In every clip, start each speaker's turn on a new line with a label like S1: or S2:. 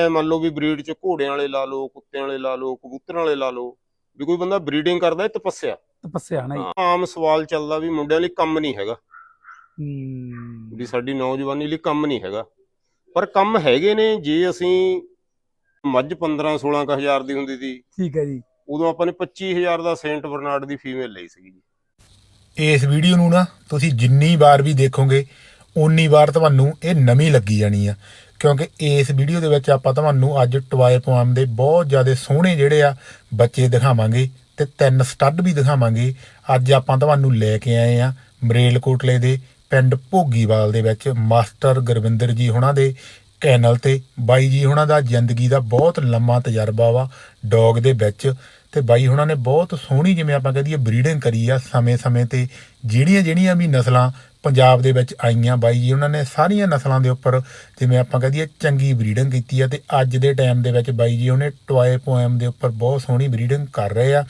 S1: ਐ ਮੰਨ ਲਓ ਵੀ ਬਰੀਡ ਚ ਘੋੜਿਆਂ ਵਾਲੇ ਲਾ ਲਓ ਕੁੱਤਿਆਂ ਵਾਲੇ ਲਾ ਲਓ ਕਬੂਤਰਾਂ ਵਾਲੇ ਲਾ ਲਓ ਵੀ ਕੋਈ ਬੰਦਾ ਬਰੀਡਿੰਗ ਕਰਦਾ ਇਹ ਤਪੱਸਿਆ।
S2: ਤਪੱਸਿਆ ਨਾ ਜੀ।
S1: ਹਾਂ, ਆਮ ਸਵਾਲ ਚੱਲਦਾ ਵੀ ਮੁੰਡਿਆਂ ਲਈ ਕੰਮ ਨਹੀਂ ਹੈਗਾ।
S2: ਹੂੰ।
S1: ਵੀ ਸਾਡੀ ਨੌਜਵਾਨੀ ਲਈ ਕੰਮ ਨਹੀਂ ਹੈਗਾ। ਪਰ ਕੰਮ ਹੈਗੇ ਨੇ ਜੇ ਅਸੀਂ ਮੱਝ 15 16 ਕੁ ਹਜ਼ਾਰ ਦੀ ਹੁੰਦੀ ਸੀ
S2: ਠੀਕ ਹੈ ਜੀ।
S1: ਉਦੋਂ ਆਪਾਂ ਨੇ 25000 ਦਾ ਸੇਂਟ ਬਰਨਾਰਡ ਦੀ ਫੀਮੇਲ ਲਈ ਸੀਗੀ ਜੀ।
S3: ਇਸ ਵੀਡੀਓ ਨੂੰ ਨਾ ਤੁਸੀਂ ਜਿੰਨੀ ਵਾਰ ਵੀ ਦੇਖੋਗੇ ਓਨੀ ਵਾਰ ਤੁਹਾਨੂੰ ਇਹ ਨਵੀਂ ਲੱਗੀ ਜਾਣੀ ਆ। ਕਿਉਂਕਿ ਇਸ ਵੀਡੀਓ ਦੇ ਵਿੱਚ ਆਪਾਂ ਤੁਹਾਨੂੰ ਅੱਜ ਟਵਾਏ ਪੋਇਮ ਦੇ ਬਹੁਤ ਜ਼ਿਆਦਾ ਸੋਹਣੇ ਜਿਹੜੇ ਆ ਬੱਚੇ ਦਿਖਾਵਾਂਗੇ ਤੇ ਤਿੰਨ ਸਟੱਡ ਵੀ ਦਿਖਾਵਾਂਗੇ। ਅੱਜ ਆਪਾਂ ਤੁਹਾਨੂੰ ਲੈ ਕੇ ਆਏ ਆ ਮਰੇਲਕੋਟਲੇ ਦੇ ਪਿੰਡ ਭੋਗੀਵਾਲ ਦੇ ਵਿੱਚ ਮਾਸਟਰ ਗੁਰਵਿੰਦਰ ਜੀ ਹੁਣਾਂ ਦੇ ਕੈਨਲ ਤੇ, ਬਾਈ ਜੀ ਹੁਣਾਂ ਦਾ ਜ਼ਿੰਦਗੀ ਦਾ ਬਹੁਤ ਲੰਮਾ ਤਜਰਬਾ ਵਾ ਡੌਗ ਦੇ ਵਿੱਚ ਤੇ ਬਾਈ ਹੁਣਾਂ ਨੇ ਬਹੁਤ ਸੋਹਣੀ ਜਿਵੇਂ ਆਪਾਂ ਕਹਦੀਏ ਬਰੀਡਿੰਗ ਕਰੀ ਆ ਸਮੇਂ-ਸਮੇਂ ਤੇ ਜਿਹੜੀਆਂ ਜਿਹੜੀਆਂ ਵੀ ਨਸਲਾਂ ਪੰਜਾਬ ਦੇ ਵਿੱਚ ਆਈਆਂ ਬਾਈ ਜੀ, ਉਹਨਾਂ ਨੇ ਸਾਰੀਆਂ ਨਸਲਾਂ ਦੇ ਉੱਪਰ ਜਿਵੇਂ ਆਪਾਂ ਕਹਦੀਏ ਚੰਗੀ ਬਰੀਡਿੰਗ ਕੀਤੀ ਆ ਤੇ ਅੱਜ ਦੇ ਟਾਈਮ ਦੇ ਵਿੱਚ ਬਾਈ ਜੀ, ਉਹਨੇ ਟੋਏ ਪੋਇਮ ਦੇ ਉੱਪਰ ਬਹੁਤ ਸੋਹਣੀ ਬਰੀਡਿੰਗ ਕਰ ਰਹੇ ਆ।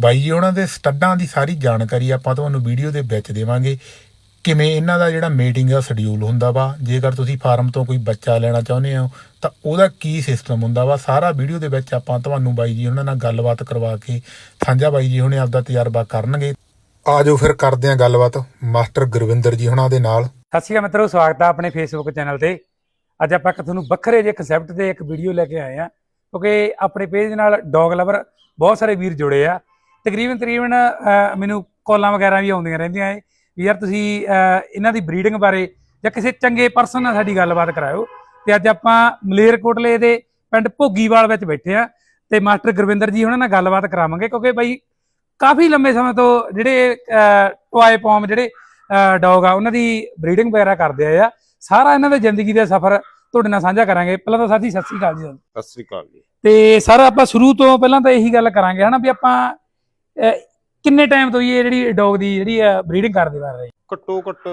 S3: ਬਾਈ ਜੀ, ਉਹਨਾਂ ਦੇ ਸਟੱਡਾਂ ਦੀ ਸਾਰੀ ਜਾਣਕਾਰੀ ਆਪਾਂ ਤੁਹਾਨੂੰ ਵੀਡੀਓ ਦੇ ਵਿੱਚ ਦੇਵਾਂਗੇ। ਕਿਵੇਂ ਇਹਨਾਂ ਦਾ ਜਿਹੜਾ ਮੀਟਿੰਗ ਦਾ ਸ਼ਡਿਊਲ ਹੁੰਦਾ ਵਾ, ਜੇਕਰ ਤੁਸੀਂ ਫਾਰਮ ਤੋਂ ਕੋਈ ਬੱਚਾ ਲੈਣਾ ਚਾਹੁੰਦੇ ਹੋ, ਤਾਂ ਉਹਦਾ ਕੀ ਸਿਸਟਮ ਹੁੰਦਾ ਵਾ, ਸਾਰਾ ਵੀਡੀਓ ਦੇ ਵਿੱਚ ਆਪਾਂ ਤੁਹਾਨੂੰ ਬਾਈ ਜੀ, ਉਹਨਾਂ ਨਾਲ ਗੱਲਬਾਤ ਕਰਵਾ ਕੇ ਸਾਂਝਾ ਬਾਈ ਜੀ ਹੁਣੇ ਆਪਦਾ ਤਜਰਬਾ ਕਰਨਗੇ। ਆਜੋ ਫਿਰ ਕਰਦੇ ਆਂ ਗੱਲਬਾਤ ਮਾਸਟਰ ਗੁਰਵਿੰਦਰ ਜੀ ਹੁਣਾਂ ਦੇ ਨਾਲ।
S2: ਸਤਿ ਸ਼੍ਰੀ ਅਕਾਲ ਮਿੱਤਰੋ, ਸਵਾਗਤ ਆ ਆਪਣੇ ਫੇਸਬੁੱਕ ਚੈਨਲ ਤੇ। ਅੱਜ ਆਪਾਂ ਇੱਕ ਤੁਹਾਨੂੰ ਵੱਖਰੇ ਜਿਹੇ ਕਨਸੈਪਟ ਤੇ ਇੱਕ ਵੀਡੀਓ ਲੈ ਕੇ ਆਏ ਆ ਕਿਉਂਕਿ ਆਪਣੇ ਪੇਜ ਨਾਲ ਡੌਗ ਲਵਰ ਬਹੁਤ ਸਾਰੇ ਵੀਰ ਜੁੜੇ ਆ। ਤਕਰੀਬਨ ਤਕਰੀਬਨ ਮੈਨੂੰ ਕਾਲਾਂ ਵਗੈਰਾ ਵੀ ਆਉਂਦੀਆਂ ਰਹਿੰਦੀਆਂ ਏ ਵੀ ਯਾਰ ਤੁਸੀਂ ਇਹਨਾਂ ਦੀ ਬਰੀਡਿੰਗ ਬਾਰੇ ਜਾਂ ਕਿਸੇ ਚੰਗੇ ਪਰਸਨ ਨਾਲ ਸਾਡੀ ਗੱਲਬਾਤ ਕਰਾਇਓ। ਤੇ ਅੱਜ ਆਪਾਂ ਮਲੇਰਕੋਟਲੇ ਦੇ ਪਿੰਡ ਭੋਗੀਵਾਲ ਵਿੱਚ ਬੈਠੇ ਆ ਤੇ ਮਾਸਟਰ ਗੁਰਵਿੰਦਰ ਜੀ ਉਹਨਾਂ ਨਾਲ ਗੱਲਬਾਤ ਕਰਾਵਾਂਗੇ, ਕਿਉਂਕਿ ਬਾਈ ਕਾਫੀ ਲੰਮੇ ਸਮੇਂ ਤੋਂ ਜਿਹੜੇ ਟੋਏ ਪੌਮ ਜਿਹੜੇ ਡੌਗ ਆ ਉਹਨਾਂ ਦੀ ਬਰੀਡਿੰਗ ਵਗੈਰਾ ਕਰਦੇ ਆ। ਸਾਰਾ ਇਹਨਾਂ ਦੇ ਜ਼ਿੰਦਗੀ ਦਾ ਸਫ਼ਰ ਤੁਹਾਡੇ ਨਾਲ ਸਾਂਝਾ ਕਰਾਂਗੇ। ਪਹਿਲਾਂ ਤਾਂ ਸਾਥੀ ਸਤਿ ਸ੍ਰੀ ਅਕਾਲ ਜੀ।
S1: ਸਤਿ ਸ੍ਰੀ ਅਕਾਲ ਜੀ।
S2: ਤੇ ਸਰ ਆਪਾਂ ਸ਼ੁਰੂ ਤੋਂ ਪਹਿਲਾਂ ਤਾਂ ਇਹੀ ਗੱਲ ਕਰਾਂਗੇ ਹਨਾ ਵੀ ਆਪਾਂ ਕਿੰਨੇ ਟਾਈਮ ਤੋਂ ਇਹ ਜਿਹੜੀ ਡੌਗ ਦੀ ਜਿਹੜੀ ਬਰੀਡਿੰਗ ਕਰਦੇ ਆ ਰਹੇ?
S1: ਘੱਟੋ ਘੱਟ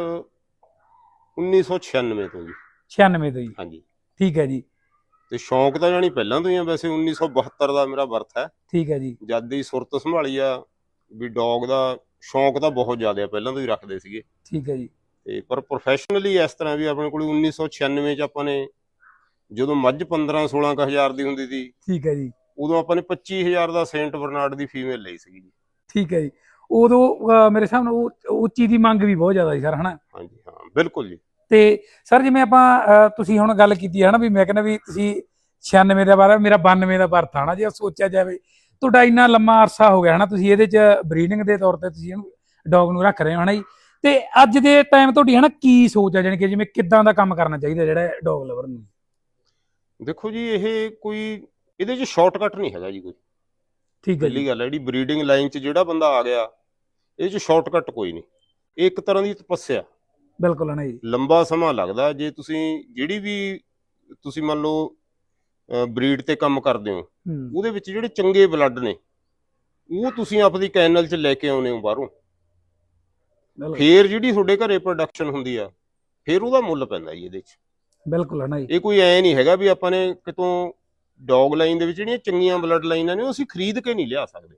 S1: 1996 ਤੋਂ ਜੀ।
S2: 96 ਤੋਂ ਜੀ।
S1: ਹਾਂਜੀ।
S2: ਠੀਕ ਹੈ ਜੀ।
S1: ਤੇ ਸ਼ੌਂਕ ਤਾਂ ਜਾਨੀ ਪਹਿਲਾਂ ਤੋਂ ਹੀ ਆ ਵੈਸੇ 1972 ਦਾ ਮੇਰਾ ਬਰਥ ਹੈ।
S2: ਠੀਕ ਹੈ ਜੀ।
S1: ਜਦ ਦੀ ਸੁਰਤ ਸੰਭਾਲੀ ਆ ਵੀ ਡੌਗ ਦਾ ਸ਼ੌਂਕ ਤਾਂ ਬਹੁਤ ਜ਼ਿਆਦਾ ਆ ਪਹਿਲਾਂ ਤੋਂ ਹੀ ਰੱਖਦੇ ਸੀਗੇ।
S2: ਠੀਕ ਹੈ ਜੀ।
S1: ਤੇ ਪਰ ਪ੍ਰੋਫੈਸ਼ਨਲੀ ਇਸ ਤਰ੍ਹਾਂ ਵੀ ਆਪਣੇ ਕੋਲ 1996 ਚ ਆਪਾਂ ਨੇ ਜਦੋਂ ਮੱਝ 15 16 ਕੁ ਹਜ਼ਾਰ ਦੀ ਹੁੰਦੀ ਸੀ
S2: ਠੀਕ ਹੈ ਜੀ।
S1: ਉਦੋਂ ਆਪਾਂ ਨੇ 25000 ਦਾ ਸੇਂਟ ਬਰਨਾਰਡ ਦੀ ਫੀਮੇਲ ਲਈ ਸੀਗੀ ਜੀ।
S2: ਠੀਕ ਹੈ ਜੀ। ਉਦੋਂ ਮੇਰੇ ਨਾਲ ਉਹ ਉੱਚੀ ਦੀ ਮੰਗ ਵੀ ਬਹੁਤ ਜ਼ਿਆਦਾ ਸੀ ਸਰ ਹਨਾ?
S1: ਹਾਂਜੀ ਹਾਂ ਬਿਲਕੁਲ ਜੀ।
S2: ਤੇ ਸਰ ਜਿਵੇਂ ਆਪਾਂ ਤੁਸੀਂ ਹੁਣ ਗੱਲ ਕੀਤੀ ਹੈ ਨਾ ਵੀ ਮੈਂ ਕਹਿੰਦਾ ਵੀ ਤੁਸੀਂ 96 ਦਾ ਬਾਰੇ ਮੇਰਾ 92 ਦਾ ਬਰਥ ਆਣਾ ਜੇ ਸੋਚਿਆ ਜਾਵੇ ਤੁਹਾਡਾ ਇੰਨਾ ਲੰਮਾ ਅਰਸਾ ਹੋ ਗਿਆ ਹਨਾ ਤੁਸੀਂ ਇਹਦੇ ਚ ਬਰੀਡਿੰਗ ਦੇ ਤੌਰ ਤੇ ਤੁਸੀਂ ਇਹਨੂੰ ਡੌਗ ਨੂੰ ਰੱਖ ਰਹੇ ਹੋ ਹਨਾ ਜੀ? ਤੇ ਅੱਜ ਦੇ ਟਾਈਮ ਤੁਹਾਡੀ ਹਨਾ ਕੀ ਸੋਚ ਹੈ ਕਿ ਜਿਵੇਂ ਕਿੱਦਾਂ ਦਾ ਕੰਮ ਕਰਨਾ ਚਾਹੀਦਾ ਜਿਹੜਾ ਡੌਗ ਲਵਰ ਨੂੰ?
S1: ਦੇਖੋ ਜੀ ਇਹ ਕੋਈ ਇਹਦੇ 'ਚ ਸ਼ਾਰਟਕਟ ਨਹੀਂ ਹੈਗਾ ਜੀ ਕੋਈ।
S2: ਠੀਕ ਹੈ
S1: ਪਹਿਲੀ ਗੱਲ ਹੈ ਜਿਹੜੀ ਬਰੀਡਿੰਗ ਲਾਈਨ 'ਚ ਜਿਹੜਾ ਬੰਦਾ ਆ ਗਿਆ ਇਹ 'ਚ ਸ਼ਾਰਟਕਟ ਕੋਈ ਨਹੀਂ। ਇਹ ਇੱਕ ਤਰ੍ਹਾਂ ਦੀ ਤਪੱਸਿਆ।
S2: ਬਿਲਕੁਲ ਹਨਾ ਜੀ।
S1: ਲੰਬਾ ਸਮਾਂ ਲੱਗਦਾ ਜੇ ਤੁਸੀਂ ਜਿਹੜੀ ਵੀ ਤੁਸੀਂ ਮੰਨ ਲਓ ਬਰੀਡ ਤੇ ਕੰਮ ਕਰਦੇ ਹੋ ਉਹਦੇ ਵਿੱਚ ਜਿਹੜੇ ਚੰਗੇ ਬਲੱਡ ਨੇ ਉਹ ਤੁਸੀਂ ਆਪਦੀ ਕੈਨਲ 'ਚ ਲੈ ਕੇ ਆਉਨੇ ਹੋ ਬਾਹਰੋਂ। ਫੇਰ ਜਿਹੜੀ ਤੁਹਾਡੇ ਘਰੇ ਪ੍ਰੋਡਕਸ਼ਨ ਹੁੰਦੀ ਆ ਫੇਰ ਉਹਦਾ ਮੁੱਲ ਪੈਂਦਾ ਜੀ ਇਹਦੇ 'ਚ।
S2: ਬਿਲਕੁਲ ਹਨਾ ਜੀ।
S1: ਇਹ ਕੋਈ ਐ ਨਹੀਂ ਹੈਗਾ ਵੀ ਆਪਾਂ ਨੇ ਕਿਤੋਂ ਡੌਗ ਲਾਈਨ ਦੇ ਵਿੱਚ ਜਿਹੜੀਆਂ ਚੰਗੀਆਂ ਬਲੱਡ ਲਾਈਨਾਂ ਨੇ ਉਹ ਅਸੀਂ ਖਰੀਦ ਕੇ ਨਹੀਂ ਲਿਆ ਸਕਦੇ।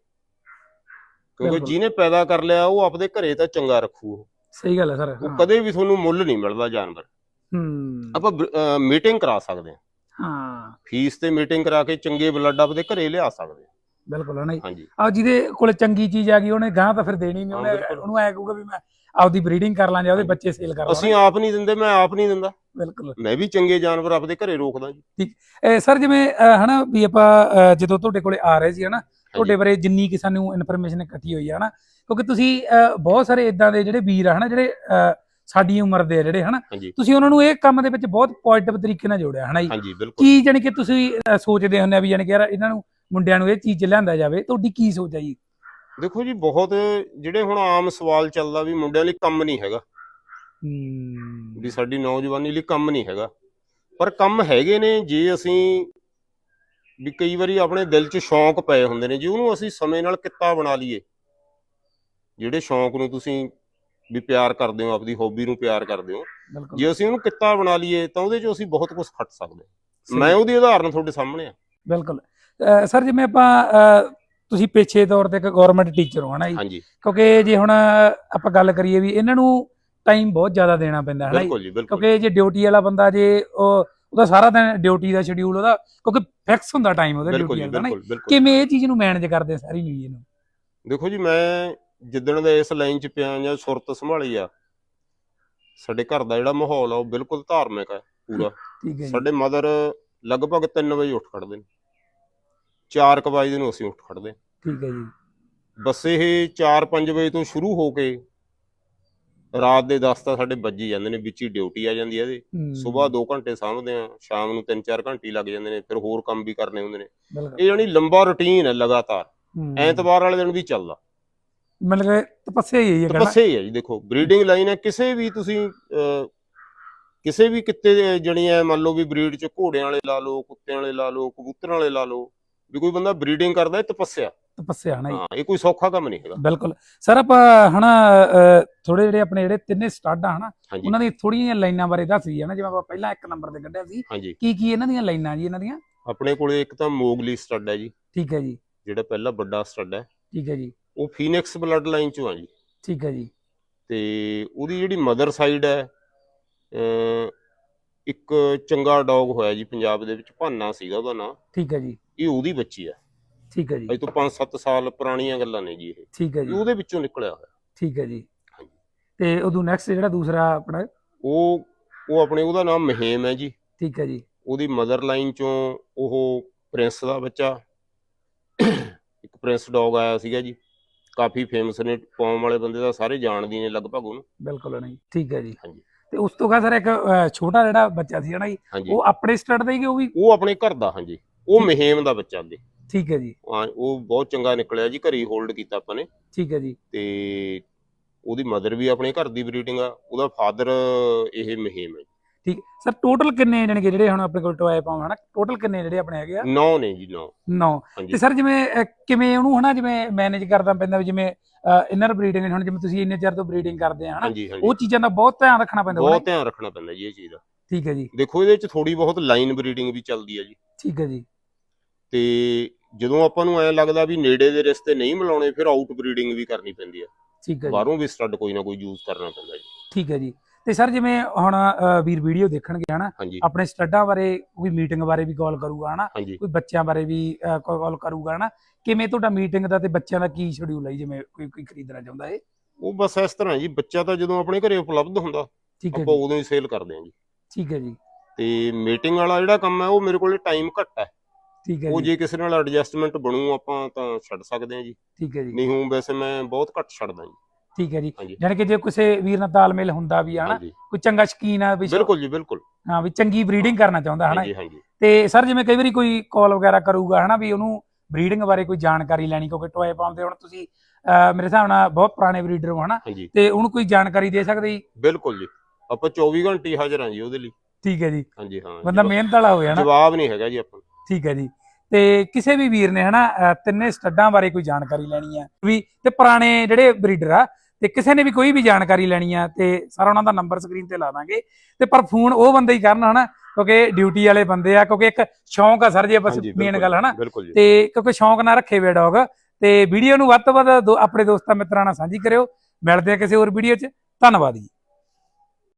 S1: ਕਿਉਂਕਿ। ਜਿਹਨੇ ਪੈਦਾ ਕਰ ਲਿਆ ਉਹ ਆਪਦੇ ਘਰੇ ਤਾਂ ਚੰਗਾ ਰੱਖੂ ਉਹ।
S2: ਸਹੀ ਗੱਲ ਹੈ ਸਰ
S1: ਉਹ ਕਦੇ ਵੀ ਤੁਹਾਨੂੰ ਮੁੱਲ ਨਹੀਂ ਮਿਲਦਾ ਜਾਨਵਰ।
S2: ਹੂੰ।
S1: ਆਪਾਂ ਮੀਟਿੰਗ ਕਰਾ ਸਕਦੇ ਹਾਂ।
S2: ਹਾਂ।
S1: ਫੀਸ ਤੇ ਮੀਟਿੰਗ ਕਰਾ ਕੇ ਚੰਗੇ ਬਲੱਡ ਆਪਦੇ ਘਰੇ ਲਿਆ ਸਕਦੇ ਹਾਂ।
S2: ਬਿਲਕੁਲ ਹਨਾ ਜੀ। ਆ ਜਿਹਦੇ ਕੋਲ ਚੰਗੀ ਚੀਜ਼ ਆ ਗਈ ਉਹਨੇ ਗਾਂ ਤਾਂ ਫਿਰ ਦੇਣੀ ਨਹੀਂ।
S1: ਹਾਂ,
S2: ਉਹਨੇ। ਉਹਨੂੰ ਐ ਕਹੂਗਾ ਵੀ ਮੈਂ ਆਪਦੀ ਬਰੀਡਿੰਗ ਕਰ ਲਾਂ ਜਾਂ ਉਹਦੇ ਬੱਚੇ ਸੇਲ ਕਰ ਲਾਂ।
S1: ਅਸੀਂ ਆਪ ਨਹੀਂ ਦਿੰਦੇ ਮੈਂ ਆਪ ਨਹੀਂ ਦਿੰਦਾ।
S2: ਬਿਲਕੁਲ।
S1: ਮੈਂ ਵੀ ਚੰਗੇ ਜਾਨਵਰ ਆਪਦੇ ਘਰੇ ਰੋਕਦਾ ਜੀ।
S2: ਇਹ ਸਰ ਜਿਵੇਂ ਹਨਾ ਵੀ ਆਪਾਂ ਜਦੋਂ ਤੁਹਾਡੇ ਕੋਲੇ ਆ ਰਹੇ ਸੀ ਹਨਾ ਤੁਹਾਡੇ ਬਾਰੇ ਜਿੰਨੀ ਕਿ ਸਾਨੂੰ ਇਨਫੋਰਮੇਸ਼ਨ ਇਕੱਠੀ ਹੋਈ ਆ ਹਨਾ? ਕਿਉਂਕਿ ਤੁਸੀਂ ਬਹੁਤ ਸਾਰੇ ਇਦਾਂ ਦੇ ਜਿਹੜੇ ਵੀਰ ਆ ਹਨਾ ਜਿਹੜੇ ਸਾਡੀ ਉਮਰ ਦੇ ਜਿਹੜੇ ਹਨਾ? ਤੁਸੀਂ ਉਹਨਾਂ ਨੂੰ ਇਹ ਕੰਮ ਦੇ ਵਿੱਚ ਬਹੁਤ ਪੋਜ਼ਿਟਿਵ ਤਰੀਕੇ ਨਾਲ ਜੋੜਿਆ ਹਨਾ ਜੀ? ਕੀ ਜਾਣੀ ਕਿ ਤੁਸੀਂ ਸੋਚਦੇ ਹੁੰਦੇ ਆ ਵੀ ਜਾਣੀ ਕਿ ਯਾਰ ਇਹਨਾਂ ਨੂੰ ਮੁੰਡਿਆਂ ਨੂੰ ਇਹ ਚੀਜ਼ ਲਿਆਂਦਾ ਜਾਵੇ ਤੁਹਾਡੀ ਕੀ ਸੋਚ ਹੈ ਜੀ?
S1: ਦੇਖੋ ਜੀ ਬਹੁਤ ਜਿਹੜੇ ਹੁਣ ਆਮ ਸਵਾਲ ਚੱਲਦਾ ਵੀ ਮੁੰਡਿਆਂ ਲਈ ਕੰਮ ਨਹੀਂ ਹੈਗਾ।
S2: ਹੂੰ।
S1: ਵੀ ਸਾਡੀ ਨੌਜਵਾਨੀ ਲਈ ਕੰਮ ਨਹੀਂ ਹੈਗਾ। ਪਰ ਕੰਮ ਹੈਗੇ ਨੇ ਜੇ ਅਸੀਂ ਵੀ ਕਈ ਵਾਰੀ ਆਪਣੇ ਦਿਲ 'ਚ ਸ਼ੌਂਕ ਪਏ ਹੁੰਦੇ ਨੇ ਜੇ ਉਹਨੂੰ ਅਸੀਂ ਸਮੇਂ ਨਾਲ ਕਿੱਤਾ ਬਣਾ ਲਈਏ ਜਿਹੜੇ ਸ਼ੌਂਕ ਨੂੰ ਤੁਸੀਂ ਵੀ ਪਿਆਰ ਕਰਦੇ ਹੋ ਆਪਦੀ ਹੌਬੀ ਨੂੰ ਪਿਆਰ ਕਰਦੇ ਹੋ ਜੇ ਅਸੀਂ ਉਹਨੂੰ ਕਿੱਤਾ ਬਣਾ ਲਈਏ ਤਾਂ ਉਹਦੇ 'ਚ ਅਸੀਂ ਬਹੁਤ ਕੁਝ ਖੱਟ ਸਕਦੇ। ਮੈਂ ਉਹਦੀ ਉਦਾਹਰਨ ਤੁਹਾਡੇ ਸਾਹਮਣੇ ਆ।
S2: ਬਿਲਕੁਲ। ਸਰ ਜਿਵੇਂ ਆਪਾਂ ਤੁਸੀਂ ਪੇਸ਼ੇ ਤੌਰ ਤੇ ਇੱਕ ਗਵਰਨਮੈਂਟ ਟੀਚਰ ਹੋ ਹਨਾ ਜੀ? ਕਿਉਂਕਿ ਜੇ ਹੁਣ ਆਪਾਂ ਗੱਲ ਕਰੀਏ ਵੀ ਇਹਨਾਂ ਨੂੰ ਟਾਈਮ ਬਹੁਤ ਜ਼ਿਆਦਾ ਦੇਣਾ ਪੈਂਦਾ ਹੈ ਕਿਉਂਕਿ ਜੇ ਡਿਊਟੀ ਵਾਲਾ ਬੰਦਾ ਜੇ ਉਹ ਉਹਦਾ ਸਾਰਾ ਦਿਨ ਡਿਊਟੀ ਦਾ ਸ਼ਡਿਊਲ ਉਹਦਾ ਕਿਉਂਕਿ ਫਿਕਸ ਹੁੰਦਾ ਟਾਈਮ ਉਹਦਾ
S1: ਬਿਲਕੁਲ
S2: ਡਿਊਟੀ
S1: ਜੀ
S2: ਦਾ ਨਾ
S1: ਬਿਲਕੁਲ ਬਿਲਕੁਲ।
S2: ਕਿਵੇਂ ਇਹ ਚੀਜ਼ ਨੂੰ ਮੈਨੇਜ ਕਰਦੇ ਆ ਸਾਰੀ ਨਿਊ ਨੂੰ?
S1: ਦੇਖੋ ਜੀ ਮੈਂ ਜਿੱਦਣ ਦਾ ਇਸ ਲਾਈਨ 'ਚ ਪਿਆ ਜਾਂ ਸੁਰਤ ਸੰਭਾਲੀ ਆ ਸਾਡੇ ਘਰ ਦਾ ਜਿਹੜਾ ਮਾਹੌਲ ਆ ਉਹ ਬਿਲਕੁਲ ਧਾਰਮਿਕ ਹੈ ਪੂਰਾ।
S2: ਠੀਕ ਹੈ ਜੀ।
S1: ਸਾਡੇ ਮਦਰ ਲਗਭਗ 3 ਵਜੇ ਉੱਠ ਖੜਦੇ ਨੇ। 4 ਵਜੇ ਨੂੰ ਅਸੀਂ ਉੱਠ ਖੜਦੇ। ਹਾਂ।
S2: ਠੀਕ ਹੈ ਜੀ।
S1: ਬਸ ਇਹ 4-5 ਵਜੇ ਤੋਂ ਸ਼ੁਰੂ ਹੋ ਕੇ ਰਾਤ ਦੇ 10 ਤਾਂ ਸਾਡੇ ਵੱਜ ਜਾਂਦੇ ਨੇ ਵਿੱਚ ਹੀ ਡਿਊਟੀ ਆ ਜਾਂਦੀ ਹੈ ਇਹਦੇ। ਸਵੇਰ 2 ਘੰਟੇ ਸਾਂਭਦੇ ਆ ਸ਼ਾਮ ਨੂੰ 3-4 ਘੰਟੇ ਲੱਗ ਜਾਂਦੇ ਨੇ ਫਿਰ ਹੋਰ ਕੰਮ ਵੀ ਕਰਨੇ ਹੁੰਦੇ ਨੇ। ਇਹ ਜਾਨੀ ਲੰਬਾ ਰੁਟੀਨ ਹੈ ਲਗਾਤਾਰ। ਐਤਵਾਰ ਵਾਲੇ ਦਿਨ ਵੀ ਚੱਲਦਾ।
S2: ਮਤਲਬ ਕਿ ਤਪੱਸਿਆ ਹੀ ਹੈ ਇਹ ਕਹਿਣਾ
S1: ਤਪੱਸਿਆ ਹੀ ਹੈ ਜੀ ਦੇਖੋ ਬਰੀਡਿੰਗ ਲਾਈਨ ਹੈ ਕਿਸੇ ਵੀ ਤੁਸੀਂ ਕਿਸੇ ਵੀ ਕਿੱਤੇ ਜਣੀ ਹੈ ਮੰਨ ਲਓ ਵੀ ਬਰੀਡ ਚ ਘੋੜਿਆਂ ਵਾਲੇ ਲਾ ਲਓ ਕੁੱਤਿਆਂ ਵਾਲੇ ਲਾ ਲਓ ਕਬੂਤਰਾਂ ਵਾਲੇ ਲਾ ਲਓ ਵੀ ਕੋਈ ਬੰਦਾ ਬਰੀਡਿੰਗ ਕਰਦਾ ਹੈ ਤਪੱਸਿਆ।
S2: ਤਪੱਸਿਆ ਨਾ ਜੀ?
S1: ਹਾਂ ਇਹ ਕੋਈ ਸੌਖਾ ਕੰਮ ਨਹੀਂ ਹੈਗਾ।
S2: ਬਿਲਕੁਲ। ਸਰ ਆਪਾਂ ਹਨਾ ਥੋੜੇ ਜਿਹੜੇ ਆਪਣੇ ਜਿਹੜੇ ਤਿੰਨੇ ਸਟੱਡ ਆ ਹਨਾ ਉਹਨਾਂ ਦੀ ਥੋੜੀਆਂ ਜਿਹੀਆਂ ਲਾਈਨਾਂ ਬਾਰੇ ਦੱਸ ਦਈਏ ਨਾ ਜਿਵੇਂ ਆਪਾਂ ਪਹਿਲਾਂ ਇੱਕ ਨੰਬਰ ਤੇ ਕੱਢਿਆ ਸੀ। ਕੀ ਕੀ ਇਹਨਾਂ ਦੀਆਂ ਲਾਈਨਾਂ ਜੀ ਇਹਨਾਂ ਦੀਆਂ?
S1: ਆਪਣੇ ਕੋਲੇ ਇੱਕ ਤਾਂ ਮੋਗਲੀ ਸਟੱਡ ਹੈ ਜੀ।
S2: ਠੀਕ ਹੈ ਜੀ।
S1: ਜਿਹੜਾ ਪਹਿਲਾ ਵੱਡਾ ਸਟੱਡ ਹੈ।
S2: ਠੀਕ ਹੈ ਜੀ।
S1: ਉਹ ਫੀਨਿਕਸ ਬਲੱਡ ਲਾਈਨ ਚੋਂ ਆ ਜੀ।
S2: ਠੀਕ ਹੈ ਜੀ।
S1: ਤੇ ਉਹਦੀ ਜਿਹੜੀ ਮਦਰ ਸਾਈਡ ਹੈ ਇੱਕ ਚੰਗਾ ਡੌਗ ਹੋਇਆ ਜੀ ਪੰਜਾਬ ਦੇ ਵਿੱਚ ਭਾਨਾ ਸੀਗਾ ਉਹਦਾ ਨਾਂ।
S2: ਠੀਕ ਹੈ ਜੀ।
S1: ਇਹ ਉਹਦੀ ਬੱਚੀ ਹੈ।
S2: ਠੀਕ ਹੈ ਜੀ।
S1: ਅੱਜ ਤੋਂ 5-7 ਸਾਲ ਪੁਰਾਣੀਆਂ ਗੱਲਾਂ ਨੇ ਜੀ ਇਹ।
S2: ਠੀਕ ਹੈ ਜੀ।
S1: ਉਹਦੇ ਵਿੱਚੋਂ ਨਿਕਲਿਆ ਹੋਇਆ।
S2: ਠੀਕ ਹੈ ਜੀ।
S1: ਹਾਂਜੀ।
S2: ਤੇ ਉਦੋਂ ਨੈਕਸਟ ਜਿਹੜਾ ਦੂਸਰਾ ਆਪਣਾ
S1: ਉਹ ਉਹ ਆਪਣੇ ਉਹਦਾ ਨਾਮ ਮਹੇਮ ਹੈ ਜੀ।
S2: ਠੀਕ ਹੈ ਜੀ।
S1: ਉਹਦੀ ਮਦਰ ਲਾਈਨ ਚੋਂ ਉਹ ਪ੍ਰਿੰਸ ਦਾ ਬੱਚਾ ਇੱਕ ਪ੍ਰਿੰਸ ਡੌਗ ਆਇਆ ਸੀਗਾ ਜੀ। ਕਾਫੀ ਫੇਮਸ ਨੇ ਪੌਮ ਵਾਲੇ ਬੰਦੇ ਦਾ ਸਾਰੇ ਜਾਣਦੇ ਨੇ ਲਗਭਗ ਉਹਨੂੰ।
S2: ਬਿਲਕੁਲ ਨਹੀਂ। ਠੀਕ ਹੈ ਜੀ।
S1: ਹਾਂਜੀ।
S2: ਤੇ ਉਸ ਤੋਂ ਬਾਅਦ ਸਰ ਇੱਕ ਛੋਟਾ ਜਿਹੜਾ ਬੱਚਾ ਸੀ ਹਨਾ ਜੀ ਉਹ ਆਪਣੇ ਸਟੱਡ ਦਾ ਹੀ ਕਿ ਉਹ ਵੀ
S1: ਉਹ ਆਪਣੇ ਘਰ ਦਾ ਹਾਂਜੀ। ਉਹ ਮਹੇਮ ਦਾ ਬੱਚਾ ਅੱਗੇ
S2: ਠੀਕ ਹੈ ਜੀ।
S1: ਹਾਂ, ਉਹ ਬਹੁਤ ਚੰਗਾ ਨਿਕਲਿਆ ਜੀ ਘਰੀ ਹੋਲਡ ਕੀਤਾ ਆਪਾਂ ਨੇ।
S2: ਠੀਕ ਹੈ ਜੀ।
S1: ਤੇ ਉਹਦੀ ਮਦਰ ਵੀ ਆਪਣੇ ਘਰ ਦੀ ਬਰੀਡਿੰਗ ਆ ਉਹਦਾ ਫਾਦਰ ਇਹ ਮਹੇਮ ਹੈ।
S2: ਠੀਕ ਸਰ ਟੋਟਲ ਕਿੰਨੇ ਜਾਣੀ ਕਿ ਜਿਹੜੇ ਹੁਣ ਆਪਣੇ ਕੋਲ ਟੋਏ ਪਾਉਂ ਹਨਾ? ਟੋਟਲ ਕਿੰਨੇ ਜਿਹੜੇ ਆਪਣੇ ਹੈਗੇ ਆ?
S1: ਨੌ ਨੇ ਜੀ ਨੌ।
S2: 9
S1: ਹਾਂਜੀ।
S2: ਤੇ ਸਰ ਜਿਵੇਂ ਅਹ, ਕਿਵੇਂ ਉਹਨੂੰ ਹਨਾ ਜਿਵੇਂ ਮੈਨੇਜ ਕਰਦਾ ਪੈਂਦਾ ਵੀ ਜਿਵੇਂ ਇਨਰ ਬਰੀਡਿੰਗ ਹੁਣ ਜਿਵੇਂ ਤੁਸੀਂ ਇੰਨੇ ਚਿਰ ਤੋਂ ਬਰੀਡਿੰਗ ਕਰਦੇ ਆ ਹਨਾ?
S1: ਹਾਂਜੀ ਹਾਂਜੀ।
S2: ਉਹ ਚੀਜ਼ਾਂ ਦਾ ਬਹੁਤ ਧਿਆਨ ਰੱਖਣਾ ਪੈਂਦਾ
S1: ਬਹੁਤ ਧਿਆਨ ਰੱਖਣਾ ਪੈਂਦਾ ਜੀ ਇਹ ਚੀਜ਼ ਦਾ।
S2: ਠੀਕ ਹੈ ਜੀ।
S1: ਦੇਖੋ ਇਹਦੇ ਵਿੱਚ ਥੋੜੀ ਬਹੁਤ ਲਾਈਨ ਬਰੀਡਿੰਗ ਵੀ ਚੱਲਦੀ ਹੈ ਜੀ।
S2: ਠੀਕ ਹੈ ਜੀ।
S1: ਤੇ ਜਦੋਂ ਆਪਾਂ ਨੂੰ ਐ ਲੱਗਦਾ ਵੀ ਨੇੜੇ ਦੇ ਰਿਸ਼ਤੇ ਨਹੀਂ ਮਿਲਾਉਣੇ ਫਿਰ ਆਊਟ ਬਰੀਡਿੰਗ ਵੀ ਕਰਨੀ ਪੈਂਦੀ ਹੈ
S2: ਠੀਕ ਹੈ ਜੀ।
S1: ਬਾਹਰੋਂ ਵੀ ਸਟੱਡ ਕੋਈ ਨਾ ਕੋਈ ਯੂਜ਼ ਕਰਨਾ ਪੈਂਦਾ ਜੀ।
S2: ਠੀਕ ਹੈ ਜੀ। ਤੇ ਸਰ ਜਿਵੇਂ ਹੁਣ ਵੀਰ ਵੀਡੀਓ ਦੇਖਣਗੇ ਹਨਾ?
S1: ਹਾਂਜੀ।
S2: ਆਪਣੇ ਸਟੱਡਾਂ ਬਾਰੇ ਕੋਈ ਮੀਟਿੰਗ ਬਾਰੇ ਵੀ ਕਾਲ ਕਰੂਗਾ ਹਨਾ?
S1: ਹਾਂਜੀ।
S2: ਕੋਈ ਬੱਚਿਆਂ ਬਾਰੇ ਵੀ ਕਾਲ ਕਰੂਗਾ ਹਨਾ? ਕਿਵੇਂ ਤੁਹਾਡਾ ਮੀਟਿੰਗ ਦਾ ਤੇ ਬੱਚਿਆਂ ਦਾ ਕੀ ਸ਼ਡਿਊਲ ਹੈ ਜੀ, ਜਿਵੇਂ ਕੋਈ ਕੋਈ ਖਰੀਦਣਾ ਚਾਹੁੰਦਾ ਹੈ
S1: ਉਹ ਬਸ ਇਸ ਤਰ੍ਹਾਂ ਜੀ ਬੱਚਾ ਤਾਂ ਜਦੋਂ ਆਪਣੇ ਘਰੇ ਉਪਲਬਧ ਹੁੰਦਾ
S2: ਠੀਕ ਹੈ
S1: ਆਪਾਂ
S2: ਜੀ।
S1: ਉਦੋਂ ਹੀ ਸੇਲ ਕਰਦੇ ਹਾਂ ਜੀ।
S2: ਠੀਕ ਹੈ ਜੀ।
S1: ਤੇ ਮੀਟਿੰਗ ਵਾਲਾ ਜਿਹੜਾ ਕੰਮ ਹੈ ਉਹ ਮੇਰੇ ਕੋਲੇ ਟਾਈਮ ਘੱਟ ਹੈ।
S2: ਠੀਕ ਹੈ
S1: ਉਹ
S2: ਜੀ।
S1: ਕਿਸੇ ਨਾਲ ਐਡਜਸਟਮੈਂਟ ਬਣੂ ਆਪਾਂ ਤਾਂ ਛੱਡ ਸਕਦੇ ਹਾਂ ਜੀ।
S2: ਠੀਕ ਹੈ ਜੀ।
S1: ਨਹੀਂ ਹੂੰ ਵੈਸੇ ਮੈਂ ਬਹੁਤ ਘੱਟ ਛੱਡਦਾ ਜੀ।
S2: ਠੀਕ ਹੈ ਜੀ। ਜਾਣੀ ਕਿ ਜੇ ਕਿਸੇ ਵੀਰ ਨਾਲ ਤਾਲਮੇਲ ਹੁੰਦਾ ਵੀ ਹਨਾ ਕੋਈ ਚੰਗਾ ਸ਼ਕੀਨ ਆ ਵੀ
S1: ਬਿਲਕੁਲ ਜੀ ਬਿਲਕੁਲ।
S2: ਹਾਂ ਵੀ ਚੰਗੀ ਬਰੀਡਿੰਗ ਕਰਨਾ ਚਾਹੁੰਦਾ ਹਨਾ ਤੇ ਸਰ ਜਿਵੇਂ ਕਈ ਵਾਰੀ ਕੋਈ ਕਾਲ ਵਗੈਰਾ ਕਰੂਗਾ ਹਨਾ ਵੀ ਉਹਨੂੰ ਬਰੀਡਿੰਗ ਬਾਰੇ ਕੋਈ ਜਾਣਕਾਰੀ ਲੈਣੀ ਕਿਉਂਕਿ ਟੋਏ ਪਾਉਣ ਦੇ ਹੁਣ ਤੁਸੀਂ ਮੇਰੇ ਹਿਸਾਬ ਨਾਲ ਬਹੁਤ ਪੁਰਾਣੇ ਬਰੀਡਰ ਹੋ ਹਨਾ? ਤੇ ਉਹਨੂੰ ਕੋਈ ਜਾਣਕਾਰੀ ਦੇ ਸਕਦੇ ਜੀ?
S1: ਬਿਲਕੁਲ ਜੀ। ਆਪਾਂ 24 ਘੰਟੇ ਹਾਜ਼ਰ ਹਾਂ ਜੀ ਉਹਦੇ ਲਈ।
S2: ਠੀਕ ਹੈ ਜੀ।
S1: ਹਾਂਜੀ ਹਾਂ।
S2: ਬੰਦਾ ਮਿਹਨਤ ਵਾਲਾ ਹੋਵੇ ਹਨਾ?
S1: ਜਵਾਬ ਨਹੀਂ ਹੈਗਾ ਜੀ ਆਪਾਂ।
S2: ਠੀਕ ਹੈ ਜੀ। ਤੇ ਕਿਸੇ ਵੀ ਵੀਰ ਨੇ ਹਨਾ ਤਿੰਨੇ ਸਟੱਡਾਂ ਬਾਰੇ ਕੋਈ ਜਾਣਕਾਰੀ ਲੈਣੀ ਆ। ਵੀ ਤੇ ਪੁਰਾਣੇ ਜਿਹੜੇ ਬਰੀਡਰ ਆ ਤੇ ਕਿਸੇ ਨੇ ਵੀ ਕੋਈ ਵੀ ਜਾਣਕਾਰੀ ਲੈਣੀ ਆ ਤੇ ਸਾਰਾ ਉਹਨਾਂ ਦਾ ਨੰਬਰ ਸਕਰੀਨ ਤੇ ਲਾ ਦਾਂਗੇ। ਤੇ ਪਰ ਫੋਨ ਉਹ ਬੰਦੇ ਹੀ ਕਰਨ ਹਨਾ ਕਿਉਂਕਿ ਡਿਊਟੀ ਵਾਲੇ ਬੰਦੇ ਆ ਕਿਉਂਕਿ ਇੱਕ ਸ਼ੌਂਕ ਆ ਸਰ ਜੀ ਬਸ ਮੇਨ ਗੱਲ ਹਨਾ। ਤੇ ਕਿਉਂਕਿ ਸ਼ੌਂਕ ਨਾ ਰੱਖੇ ਵੇ ਡੌਗ ਤੇ ਵੀਡੀਓ ਨੂੰ ਵੱਧ ਤੋਂ ਵੱਧ ਆਪਣੇ ਦੋਸਤਾਂ ਮਿੱਤਰਾਂ ਨਾਲ ਸਾਂਝੀ ਕਰਿਓ। ਮਿਲਦੇ ਆ ਕਿਸੇ ਹੋਰ ਵੀਡੀਓ 'ਚ। ਧੰਨਵਾਦ ਜੀ।